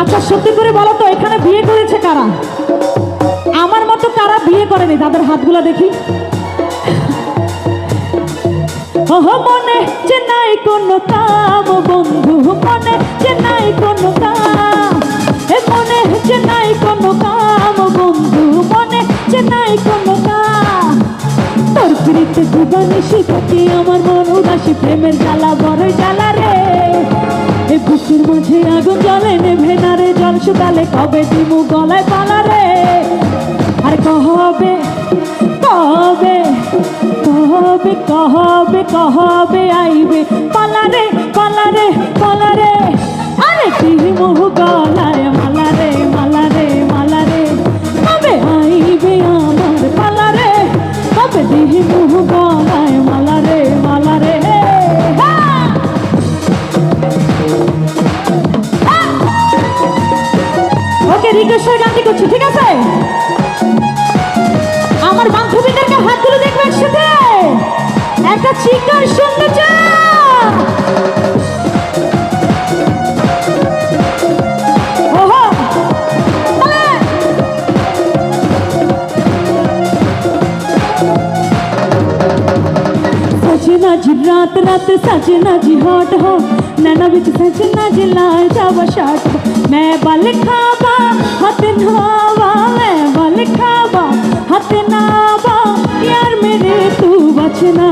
আচ্ছা সত্যি করে বলো তো, এখানে বিয়ে করেছে কারা? আমার মতো কারা বিয়ে করেনি? তাদের হাতগুলো দেখি। ওহ, মনে যে নাই কোনো কাম, বন্ধু, মনে যে নাই কোনো কাম। মনে যে নাই কোনো কাম, বন্ধু, মনে যে নাই কোনো কাম। তোর আমার মন উদাসী, প্রেমের জ্বালা বড় জ্বালা রে? বুকের মাঝে আগুন জ্বলে, নেভে না রে জল শুকালে, কবে দিমু গলায় পালা রে? আর কহবে কহবে কহবে কহবে কহবে আইবে? পালা রে পালা রে, পালা আরে ওকে করে গানটি করছি, ঠিক আছে? আমার বান্ধবীদেরকে হাত তুলে দেখবেন সাথে একটা চিকার শুনতে চাও रात रात सजना जी हॉट हो नैना बिच सजना जी लाल जावा शाट हो मैं बल खावा हथ नावा मैं बल खावा हथ नावा यार मेरे तू बचना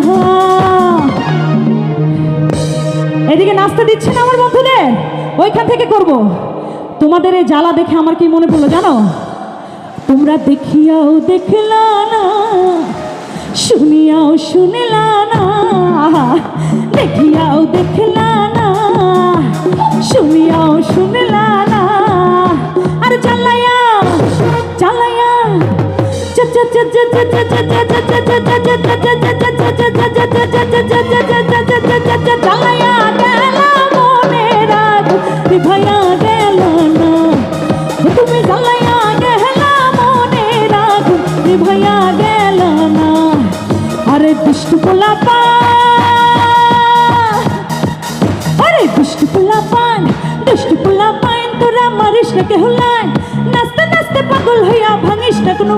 এদিকে নাচতে দিচ্ছে না আমার বন্ধুদের ওইখান থেকে করব তোমাদের এই জ্বালা দেখে আমার কি মনে পড়লো জানো তোমরা দেখিয়াও দেখলা না শুনিয়াও শুনলা না দেখিয়াও দেখলা না শুনিয়াও শুনলা না আর চালায়া চালায়া চালায়া গেল মনের আগুন নিভাইয়া গেল না তুমি জ্বালাইয়া গেলা মনের আরে দুষ্টু পোলাপা আরে না কেহ লাইন নাচতে নাচতে পাগল হইয়া ভাঙিস না কোনো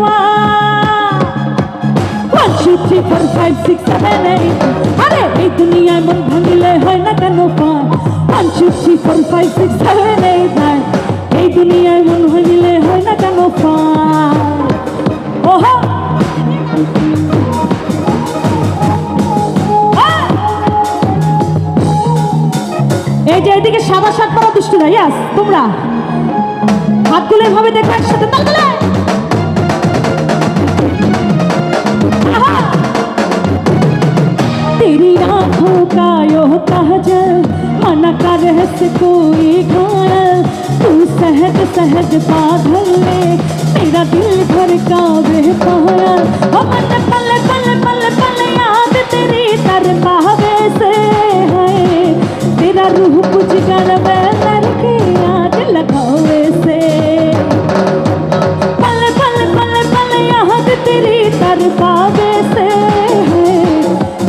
ফাইভ সিক্স সেভেন এইট আরে, এই দুনিয়ায় মন ভাঙিলে হয় না কেন four five six seven eight nine এই দুনিয়ায় মন ভাঙিলে হয় না কেন পান ওহো! এই যে এদিকে সাদা শার্ট পরা দুষ্টুরা ইয়াস তোমরা। হাতগুলো এভাবে দেখো একসাথে তাহলে तेरी आंखों का यो काजल मना कर रहस्य कोई घायल तू सहज सहज पागल ले मेरा दिल भर का वे पावे से है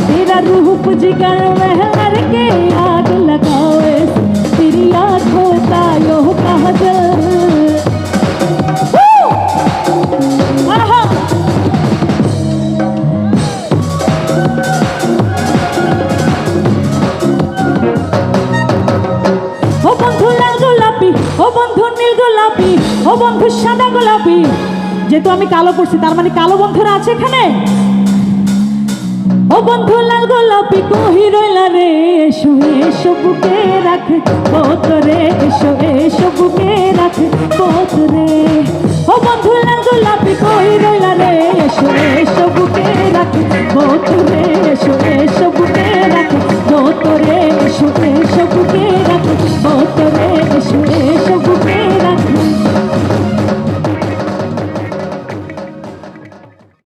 तेरा रूह पुजगर महर के आग लगावे तेरी आंखों का यो काजल Woo! आहा! ও বন্ধু লাল গোলাপি ও বন্ধু নীল গোলাপি ও বন্ধু সাদা গোলাপি যেহেতু আমি কালো পড়ছি তার মানে কালো বন্ধুরা আছে এখানে? ও বন্ধু, লাল গোলাপি কহি রইলা রে, এসো এসো বুকে রাখ কত রে এসো এসো বুকে রাখ কত রে ও বন্ধু, লাল গোলাপি